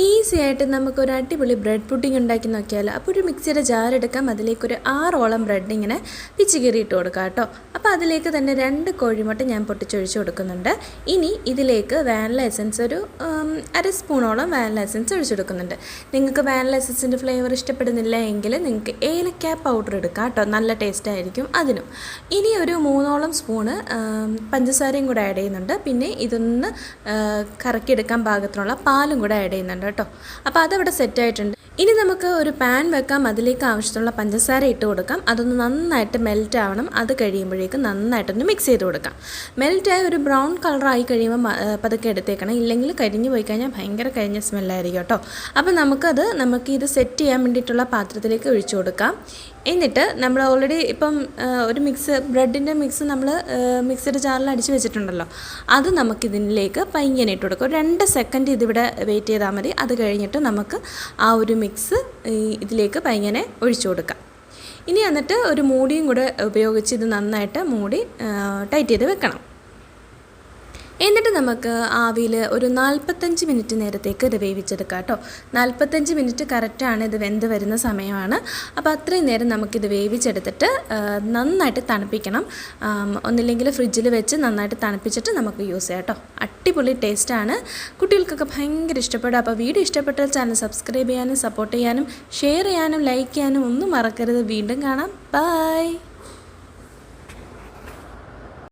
Easy ആയിട്ട് നമുക്കൊരു അടിപൊളി ബ്രെഡ് പുഡിംഗ് ഉണ്ടാക്കി നോക്കിയാലോ. അപ്പോൾ ഒരു മിക്സിയുടെ ജാർ എടുക്കാം. അതിലേക്ക് ഒരു ആറോളം ബ്രെഡ് ഇങ്ങനെ പിച്ച് ഇട്ട് കൊടുക്കാം കേട്ടോ. അപ്പോൾ അതിലേക്ക് തന്നെ രണ്ട് കോഴിമുട്ട ഞാൻ പൊട്ടിച്ചൊഴിച്ച് കൊടുക്കുന്നുണ്ട്. ഇനി ഇതിലേക്ക് വാനില എസൻസ് ഒരു അര സ്പൂണോളം വാനില എസൻസ് ഒഴിച്ചെടുക്കുന്നുണ്ട് നിങ്ങൾക്ക് വാനില എസൻസിന്റെ ഫ്ലേവർ ഇഷ്ടപ്പെടുന്നില്ല എങ്കിൽ നിങ്ങൾക്ക് ഏലക്ക പൗഡർ എടുക്കാം കേട്ടോ. നല്ല ടേസ്റ്റ് ആയിരിക്കും അതിനും. ഇനി ഒരു മൂന്നോളം സ്പൂണ് പഞ്ചസാരയും കൂടെ ആഡ് ചെയ്യുന്നുണ്ട്. പിന്നെ ഇതൊന്ന് കറക്കിയെടുക്കാൻ പാകത്തിനുള്ള പാലും കൂടെ ആഡ് ചെയ്യുന്നുണ്ട്. കേട്ടോ. അപ്പോൾ അതവിടെ സെറ്റായിട്ടുണ്ട് ഇനി നമുക്ക് ഒരു പാൻ വെക്കാം. അതിലേക്ക് ആവശ്യത്തിനുള്ള പഞ്ചസാര ഇട്ട് കൊടുക്കാം. അതൊന്ന് നന്നായിട്ട് മെൽറ്റ് ആവണം. അത് കഴിയുമ്പോഴേക്കും നന്നായിട്ടൊന്ന് മിക്സ് ചെയ്ത് കൊടുക്കാം. മെൽറ്റായി ഒരു ബ്രൗൺ കളറായി കഴിയുമ്പോൾ പതുക്കെ എടുത്തേക്കണം. ഇല്ലെങ്കിൽ കരിഞ്ഞു പോയി കഴിഞ്ഞാൽ ഭയങ്കര കരിഞ്ഞ സ്മെല്ലായിരിക്കും കേട്ടോ. അപ്പോൾ നമുക്കത് നമുക്ക് ഇത് സെറ്റ് ചെയ്യാൻ വേണ്ടിയിട്ടുള്ള പാത്രത്തിലേക്ക് ഒഴിച്ചു കൊടുക്കാം. എന്നിട്ട് നമ്മൾ ഓൾറെഡി ഇപ്പം ഒരു മിക്സ് ബ്രെഡിന്റെ മിക്സ് നമ്മൾ മിക്സർ ജാറിൽ അടിച്ച് വെച്ചിട്ടുണ്ടല്ലോ. അത് നമുക്കിതിലേക്ക് പയ്യനെ ഇട്ട് കൊടുക്കും രണ്ട് സെക്കൻഡ് ഇതിവിടെ വെയിറ്റ് ചെയ്താൽ മതി. അത് കഴിഞ്ഞിട്ട് നമുക്ക് ആ ഒരു മിക്സ് ഇതിലേക്ക് പയ്യനെ ഒഴിച്ചു കൊടുക്കാം. ഇനി എന്നിട്ട് ഒരു മൂടിയും കൂടെ ഉപയോഗിച്ച് ഇത് നന്നായിട്ട് മൂടി ടൈറ്റ് ചെയ്ത് വെക്കണം. എന്നിട്ട് നമുക്ക് ആവിയിൽ ഒരു നാൽപ്പത്തഞ്ച് മിനിറ്റ് നേരത്തേക്ക് ഇത് വേവിച്ചെടുക്കാം കേട്ടോ. നാൽപ്പത്തഞ്ച് മിനിറ്റ് കറക്റ്റാണ് ഇത് വെന്ത് വരുന്ന സമയമാണ്. അപ്പോൾ അത്രയും നേരം നമുക്കിത് വേവിച്ചെടുത്തിട്ട് നന്നായിട്ട് തണുപ്പിക്കണം. ഒന്നില്ലെങ്കിൽ ഫ്രിഡ്ജിൽ വെച്ച് നന്നായിട്ട് തണുപ്പിച്ചിട്ട് നമുക്ക് യൂസ് ചെയ്യാം കേട്ടോ. അടിപൊളി ടേസ്റ്റാണ് കുട്ടികൾക്കൊക്കെ ഭയങ്കര ഇഷ്ടപ്പെടും. അപ്പോൾ വീഡിയോ ഇഷ്ടപ്പെട്ടാൽ ചാനൽ സബ്സ്ക്രൈബ് ചെയ്യാനും സപ്പോർട്ട് ചെയ്യാനും ഷെയർ ചെയ്യാനും ലൈക്ക് ചെയ്യാനും ഒന്നും മറക്കരുത്. വീണ്ടും കാണാം. ബൈ